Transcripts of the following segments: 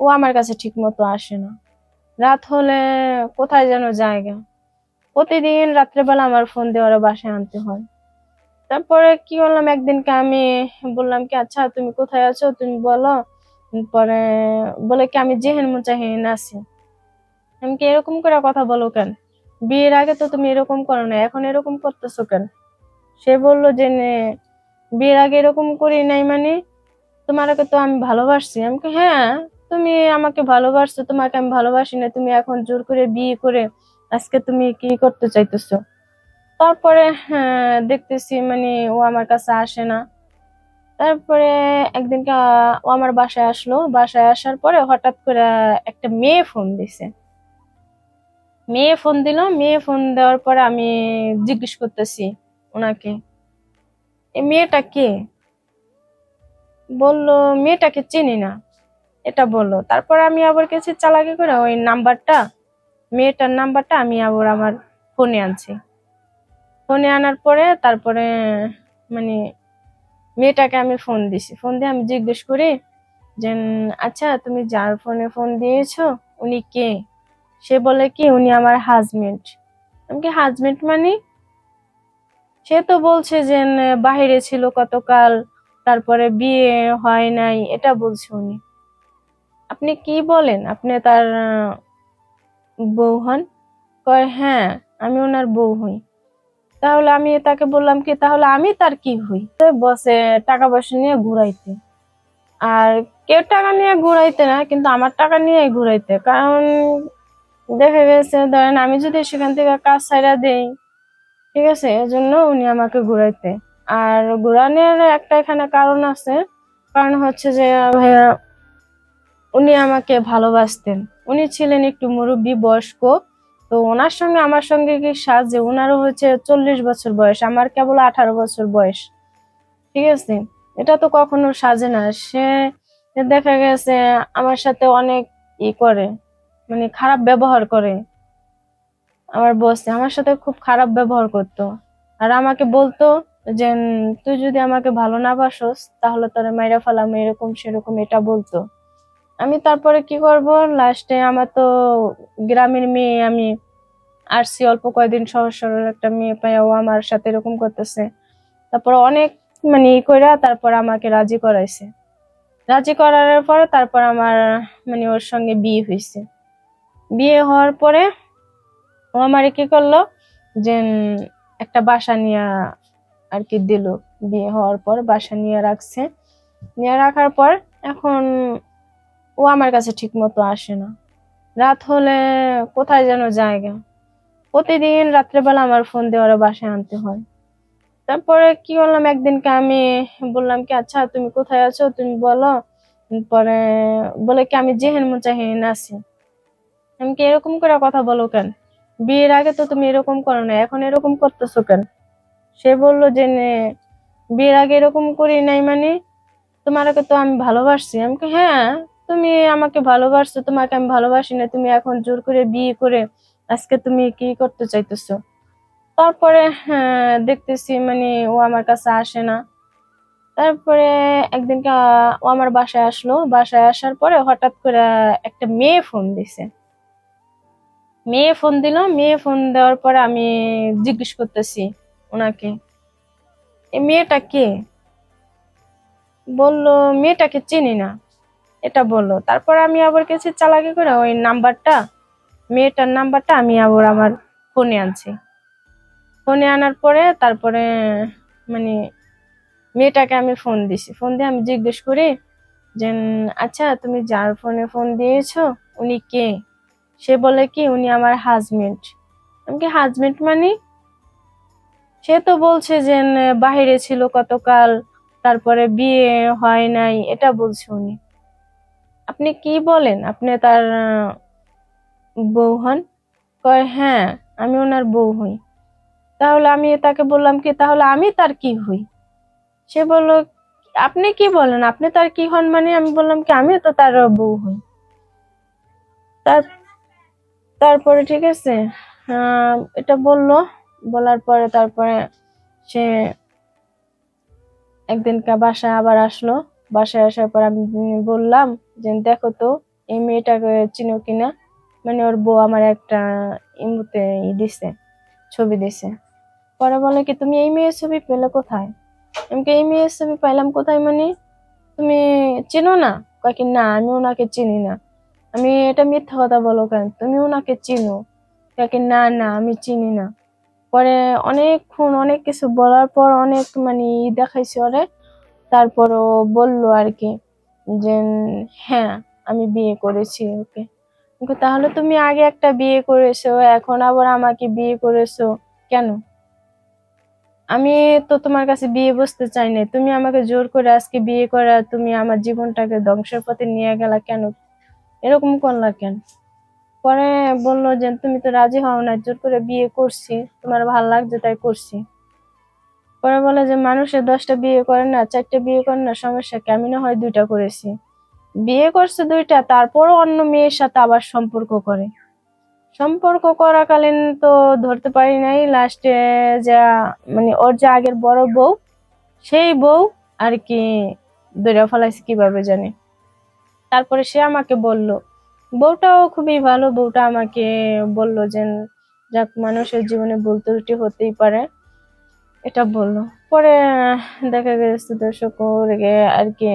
ও আমার কাছে ঠিক মতো আসে না। রাত হলে কোথায় যেন জায়গা। প্রতিদিন রাত্রেবেলা আমার ফোন দিয়ে ওরা বাসায় আনতে হয়। তারপরে কি করলাম? একদিনকে আমি বললাম কি আচ্ছা তুমি কোথায় আছো? তুমি বলো। পরে বলে কি, আমি জেহেন মুচাহিন আছি। আমি কি এরকম করে কথা বলো কেন? বিয়ের আগে তো তুমি এরকম করো না এখন এরকম করতেছো কেন? সে বলল যে বিয়ের আগে এরকম করি নাই মানে তোমাকে তো আমি ভালোবাসছি। আমি হ্যাঁ তুমি আমাকে ভালোবাসছো তোমাকে আমি ভালোবাসি না তুমি এখন জোর করে বিয়ে করে আজকে তুমি কি করতে চাইতেছো? তারপরে হ্যাঁ, দেখতেছি মানে ও আমার কাছে আসে না। তারপরে একদিনকে ও আমার বাসায় আসলো। বাসায় আসার পরে হঠাৎ করে একটা মেয়ে ফোন দিছে। মেয়ে ফোন দিল। মেয়ে ফোন দেওয়ার পরে আমি জিজ্ঞেস করতেছি ওনাকে এই মেয়েটা কে? বলল, মেয়েটাকে চিনি না। এটা বলল। তারপর আমি আবার কিছু চালাকি করে, ওই নাম্বারটা, মেয়েটার নাম্বারটা আমি আবার আমার ফোনে আনছি। ফোনে আনার পরে তারপরে মানে মেয়েটাকে আমি ফোন দিছি। ফোন দিয়ে আমি জিজ্ঞেস করি যে আচ্ছা তুমি যার ফোনে ফোন দিয়েছ, উনি কে? সে বলে কি, উনি আমার হাজবেন্ড আমি কি হাজবেন্ড মানে? সে তো বলছে যে বাহিরে ছিল কতকাল তারপরে বিয়ে হয় নাই, এটা বলছে উনি। আপনি কি বলেন? আপনি তার বউ হন? কয় হ্যাঁ আমি ওনার বউ হই। তাহলে আমি তাকে বললাম কি, তাহলে আমি তার কি হই? বসে টাকা পয়সা নিয়ে ঘুরাইতে। আর কেউ টাকা নিয়ে ঘুরাইতে না, কিন্তু আমার টাকা নিয়ে ঘুরাইতে। কারণ দেখা গেছে, ধরেন আমি যদি সেখান থেকে কাজ ছাইড়া দেই, ঠিক আছে? এজন্য উনি আমাকে ঘুরাইতে। আর ঘুরানোর একটা এখানে কারণ আছে। কারণ হচ্ছে যে, ভাইয়া, উনি আমাকে ভালোবাসতেন। উনি ছিলেন একটু মুরব্বী, বয়স্ক। তো ওনার সঙ্গে, আমার সঙ্গে কি সাজে? ওনারও হচ্ছে চল্লিশ বছর বয়স, আমার কেবল আঠারো বছর বয়স। ঠিক আছে? এটা তো কখনো সাজে না। সে দেখা গেছে আমার সাথে অনেক ই করে মানে খারাপ ব্যবহার করে। আমার বস, আমার সাথে খুব খারাপ ব্যবহার করতো। আর আমাকে বলতো যে তুই যদি আমাকে ভালো না বাসস, তাহলে তোরে মাইরা ফেলাম, এরকম সেরকম এটা বলতো। আমি তারপরে কি করব? লাস্টে আমার তো গ্রামের মেয়ে, আমি আসছি অল্প কয়েকদিন সহজ সরল একটা মেয়ে পাই ও আমার সাথে এরকম করতেছে। তারপর অনেক মানে ই কইরা তারপর আমাকে রাজি করাইছে। রাজি করার পরে তারপর আমার মানে ওর সঙ্গে বিয়ে হয়েছে বিয়ে হওয়ার পরে ও আমারে কি করল? যে একটা বাসা নিয়ে আর কি দিল। বিয়ে হওয়ার পর বাসা নিয়ে রাখছে। নিয়ে রাখার পর এখন ও আমার কাছে ঠিক মতো আসে না। রাত হলে কোথায় যেন জায়গা। প্রতিদিন রাত্রেবেলা আমার ফোন দিয়ে ওরা বাসায় আনতে হয়। তারপরে কি করলাম? একদিনকে আমি বললাম কি আচ্ছা তুমি কোথায় আছো? তুমি বলো। পরে বলে কি, আমি জেহেন মুচাহিন আছি। আমি কি এরকম করে কথা বলো কেন? বিয়ের আগে তো তুমি এরকম করো না এখন এরকম করতেছো কেন? সে বলল যে বিয়ের আগে এরকম করি নাই মানে? তোমাকে তো আমি ভালোবাসছি। আমি হ্যাঁ তুমি আমাকে ভালোবাসছো তোমাকে আমি ভালোবাসি না তুমি এখন জোর করে বিয়ে করে আজকে তুমি কি করতে চাইতেছো? তারপরে হ্যাঁ, দেখতেছি মানে ও আমার কাছে আসে না। তারপরে একদিনকে ও আমার বাসায় আসলো। বাসায় আসার পরে হঠাৎ করে একটা মেয়ে ফোন দিছে। মেয়ে ফোন দিল। মেয়ে ফোন দেওয়ার পরে আমি জিজ্ঞেস করতেছি ওনাকে। এই মেয়েটা কে? বলল, মেয়েটাকে চিনি না। এটা বলল। তারপর আমি আবার কিছু চালাকি করে, ওই নাম্বারটা, মেয়েটার নাম্বারটা আমি আবার আমার ফোনে আনছি। ফোনে আনার পরে তারপরে মানে মেয়েটাকে আমি ফোন দিছি। ফোন দিয়ে আমি জিজ্ঞেস করি যে আচ্ছা তুমি যার ফোনে ফোন দিয়েছ, উনি কে? সে বলে কি, উনি আমার হাজবেন্ড আমি কি হাজবেন্ড মানে? সে তো বলছে যে বাহিরে ছিল কতকাল, তারপরে বিয়ে হয় নাই। এটা বলছে উনি। আপনি কি বলেন? আপনি তার বউ হন? কয় হ্যাঁ আমি ওনার বউ হই। তাহলে আমি তাকে বললাম কি, তাহলে আমি তার কি হই? সে বলল, আপনি কি বলেন? আপনি তার কি হন মানে আমি বললাম কি আমি তো তার বউ হই। তার, তারপরে ঠিক আছে এটা বলল বলার পরে তারপরে সে একদিনকে বাসায় আবার আসলো। বাসায় আসার পর আমি বললাম যে, দেখো তো, এই মেয়েটাকে চিনো কিনা? মানে ওর বউ আমার একটা ইমুতে দিছে, ছবি দিছে। পরে বলে কি, তুমি এই মেয়ের ছবি পেলে কোথায়? আমি এই মেয়ের ছবি পাইলাম কোথায় মানে? তুমি চেনো না? কয় কি, না, আমি ওনাকে চিনি না। আমি, এটা মিথ্যা কথা বলো কেন? তুমি ওনাকে চিনো? কয় কি, না না, আমি চিনি না। পরে অনেকক্ষণ অনেক কিছু বলার পর অনেক মানে দেখাইছে ওরে। তারপর ও বলল আর কি যে হ্যাঁ আমি বিয়ে করেছি ওকে। তাহলে তুমি আগে একটা বিয়ে করেছ, এখন আবার আমাকে বিয়ে করেছ কেন? আমি তো তোমার কাছে বিয়ে বসতে চাই না তুমি আমাকে জোর করে আজকে বিয়ে করা, তুমি আমার জীবনটাকে ধ্বংসের পথে নিয়ে গেলা কেন? এরকম করলা কেন? পরে বলল যে, তুমি তো রাজি হও না জোর করে বিয়ে করছি। তোমার ভালো লাগছে, তাই করছি। পরে বলে যে মানুষের দশটা বিয়ে করে না, চারটে বিয়ে করে না, সমস্যা কি? আমি না হয় দুইটা করেছি। বিয়ে করছে দুইটা, তারপরও অন্য মেয়ের সাথে আবার সম্পর্ক করে। সম্পর্ক করাকালীন তো ধরতে পারি নাই লাস্টে যা মানে ওর যে আগের বড় বউ, সেই বউ আর কি ধরে ফেলাইছে কীভাবে জানি। তারপরে সে আমাকে বলল বউটাও খুবই ভালো। বউটা আমাকে বলল যে, যাক, মানুষের জীবনে ভুল ত্রুটি হতেই পারে। এটা বলল। পরে দেখা গেছে দর্শক আর কি।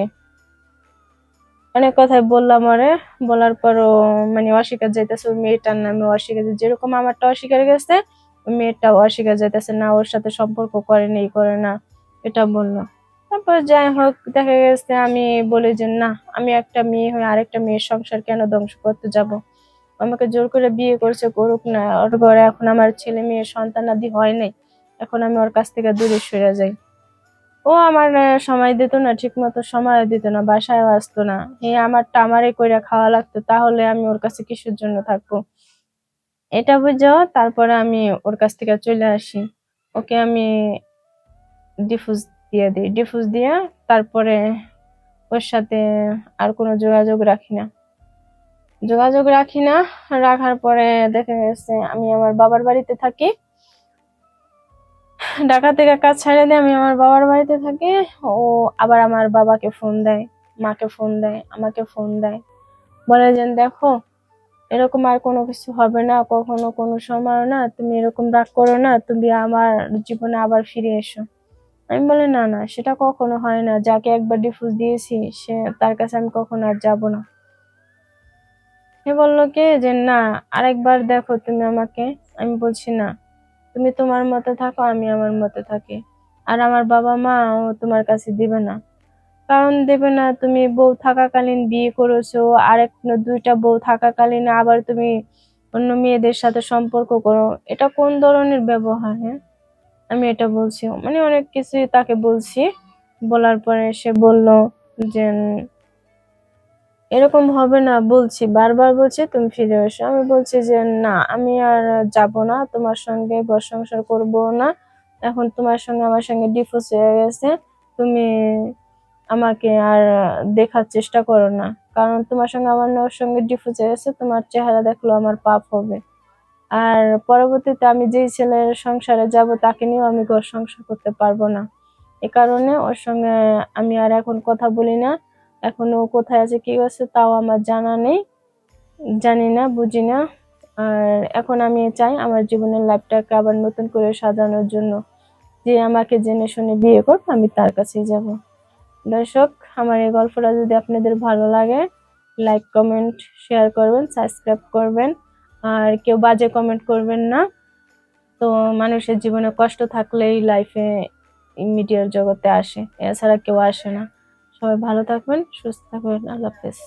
অনেক কথাই বললাম আরে বলার পরও মানে অস্বীকার যাইতেছে ওই মেয়েটার নামে অস্বীকার। যেরকম আমারটা অস্বীকার গেছে মেয়েটাও অস্বীকার যাইতেছে না, ওর সাথে সম্পর্ক করে না এই করে না। এটা বলল। তারপর যাই হোক, দেখা গেছে আমি বলি যে, না, আমি একটা মেয়ে হয়ে আরেকটা মেয়ের সংসার কেন ধ্বংস করতে যাব? আমাকে জোর করে বিয়ে করছে করুক না। ওর ঘরে এখন আমার ছেলে মেয়ে সন্তানাদি হয় নাই। এখন আমি ওর কাছ থেকে দূরে সরে যাই। ও আমার সময় দিত না ঠিক মতো সময় দিত না বাসায় আসতো না। এই আমারটা আমারই কইরা খাওয়া লাগতো, তাহলে আমি ওর কাছে কিসের জন্য থাকব? এটা বুঝো, তারপরে আমি ওর কাছ থেকে চলে আসি। ওকে আমি ডিফুজ দিয়ে দিই ডিফুজ দিয়ে তারপরে ওর সাথে আর কোনো যোগাযোগ রাখি না। যোগাযোগ রাখি না, রাখার পরে দেখা গেছে আমি আমার বাবার বাড়িতে থাকি। ঢাকা থেকে কাজ ছাড়ে দিয়ে আমি আমার বাবার বাড়িতে থাকি। ও আবার আমার বাবাকে ফোন দেয়, মাকে ফোন দেয়, আমাকে ফোন দেয়। বলে যে, দেখো, এরকম আর কোনো কিছু হবে না, কখনো কোনো সময় না, তুমি এরকম রাগ করো না, তুমি আমার জীবনে আবার ফিরে এসো। আমি বলি, না না, সেটা কখনো হয় না। যাকে একবার ডিফুজ দিয়েছি, সে, তার কাছে আমি কখনো আর যাব না। সে বলল, কি? যে, না, আরেকবার দেখো তুমি আমাকে। আমি বলছি, না, তুমি তোমার মতে থাকো, আমি আমার মতে থাকি। আর আমার বাবা মা ও তোমার কাছে দিবে না। কারণ দেবে না, তুমি বউ থাকাকালীন বিয়ে করেছ আরেক দুইটা বউ থাকাকালীন আবার তুমি অন্য মেয়েদের সাথে সম্পর্ক করো। এটা কোন ধরনের ব্যবহার হ্যাঁ? আমি এটা বলছি। মানে অনেক কিছুই তাকে বলছি। বলার পরে সে বলল যে, এরকম হবে না, বলছি, বারবার বলছি, তুমি ফিরে এসো। আমি বলছি যে, না, আমি আর যাব না, তোমার সঙ্গে ঘর সংসার করব না। এখন তোমার সঙ্গে আমার সঙ্গে ডিভোর্স হয়ে গেছে। তুমি আমাকে আর দেখার চেষ্টা করো না। কারণ তোমার সঙ্গে আমার সঙ্গে ডিভোর্স হয়ে গেছে, তোমার চেহারা দেখল আমার পাপ হবে। আর পরবর্তীতে আমি যেই ছেলের সংসারে যাব, তাকে নিয়েও আমি ঘর সংসার করতে পারব না। এ কারণে ওর সঙ্গে আমি আর এখন কথা বলি না। এখন ও কোথায় আছে, কি আছে তাও আমার জানা নেই। জানি না, বুঝি না। আর এখন আমি চাই আমার জীবনের লাইফটাকে আবার নতুন করে সাজানোর জন্য। যে আমাকে জেনে শুনে বিয়ে করবে আমি তার কাছেই যাব। দর্শক, আমার এই গল্পটা যদি আপনাদের ভালো লাগে লাইক কমেন্ট শেয়ার করবেন সাবস্ক্রাইব করবেন। আর কেউ বাজে কমেন্ট করবেন না। তো মানুষের জীবনে কষ্ট থাকলেই লাইফে মিডিয়ার জগতে আসে, এছাড়া কেউ আসে না। সবাই ভালো থাকবেন, সুস্থ থাকবেন, আল্লাহ হাফেজ।